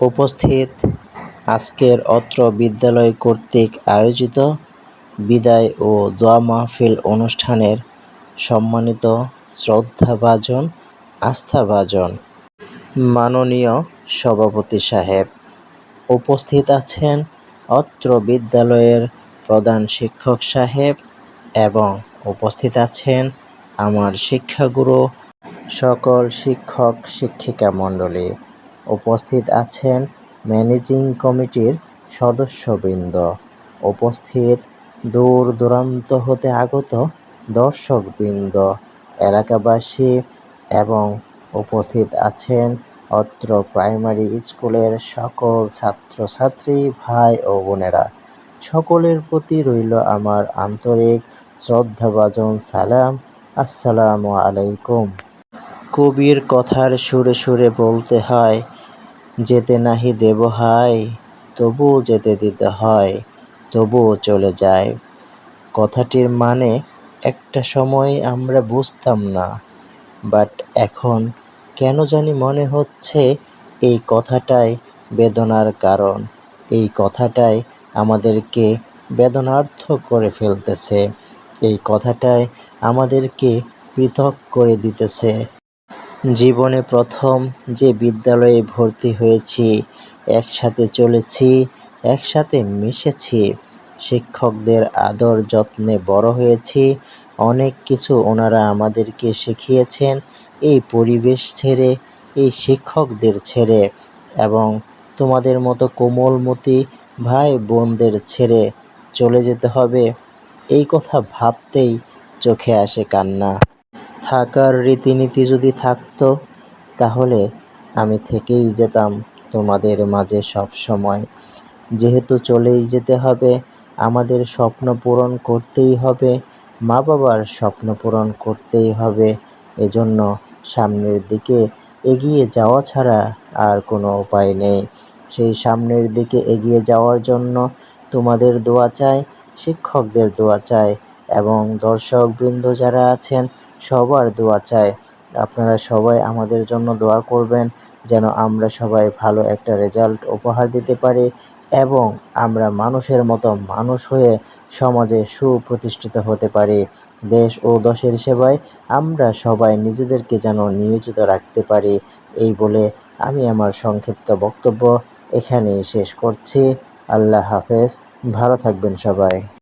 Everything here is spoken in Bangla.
উপস্থিত আজকের অত্র বিদ্যালয় কর্তৃক আয়োজিত বিদায় ও দোয়া মাহফিল অনুষ্ঠানের সম্মানিত শ্রদ্ধাভাজন, আস্থাভাজন, মাননীয় সভাপতি সাহেব উপস্থিত আছেন অত্র বিদ্যালয়ের প্রধান শিক্ষক সাহেব এবং উপস্থিত আছেন আমার শিক্ষাগুরু, সকল শিক্ষক, শিক্ষিকা মণ্ডলী। উপস্থিত আছেন ম্যানেজিং কমিটির সদস্যবৃন্দ। উপস্থিত দূর দূরান্ত হতে আগত দর্শকবৃন্দ, এলাকাবাসী এবং উপস্থিত আছেন অত্র প্রাইমারি স্কুলের সকল ছাত্রছাত্রী, ভাই ও বোনেরা। সকলের প্রতি রইল আমার আন্তরিক শ্রদ্ধাভাজন সালাম। আসসালামু আলাইকুম। কবির কথার সুরে সুরে বলতে হয় যেতে নাহি দেব হাই তবুও যেতে দিতে হয় তবুও চলে যায়। কথাটির মানে একটা সময় আমরা বুঝতাম না, বাট এখন কেন জানি মনে হচ্ছে এই কথাটাই বেদনার কারণ। এই কথাটাই আমাদেরকে বেদনার্থ করে ফেলতেছে। এই কথাটাই আমাদেরকে পৃথক করে দিতেছে। জীবনে প্রথম যে বিদ্যালয়ে ভর্তি হয়েছি, একসাথে চলেছি, একসাথে মিশেছি, শিক্ষকদের আদর যত্নে বড় হয়েছি, অনেক কিছু ওনারা আমাদেরকে শিখিয়েছেন এই পরিবেশ ছেড়ে, এই শিক্ষকদের ছেড়ে এবং তোমাদের মতো কোমলমতি ভাই বোনদের ছেড়ে চলে যেতে হবে। এই কথা ভাবতেই চোখে আসে কান্না। থাকার রীতিনীতি যদি থাকতো, তাহলে আমি থেকেই যেতাম তোমাদের মাঝে সব সময়। যেহেতু চলেই যেতে হবে, আমাদের স্বপ্ন পূরণ করতেই হবে মা বাবার স্বপ্ন পূরণ করতেই হবে, এজন্য সামনের দিকে এগিয়ে যাওয়া ছাড়া আর কোনো উপায় নেই। সেই সামনের দিকে এগিয়ে যাওয়ার জন্য তোমাদের দোয়া চাই, শিক্ষকদের দোয়া চাই, এবং দর্শকবৃন্দ যারা আছেন সবার দোয়া চাই। আপনারা সবাই আমাদের জন্য দোয়া করবেন যেন আমরা সবাই ভালো একটা রেজাল্ট উপহার দিতে পারি এবং আমরা মানুষের মতো মানুষ হয়ে সমাজে সুপ্রতিষ্ঠিত হতে পারি। দেশ ও দশের সেবায় আমরা সবাই নিজেদেরকে যেন নিয়োজিত রাখতে পারি। এই বলে আমি আমার সংক্ষিপ্ত বক্তব্য এখানেই শেষ করছি। আল্লাহ হাফেজ। ভালো থাকবেন সবাই।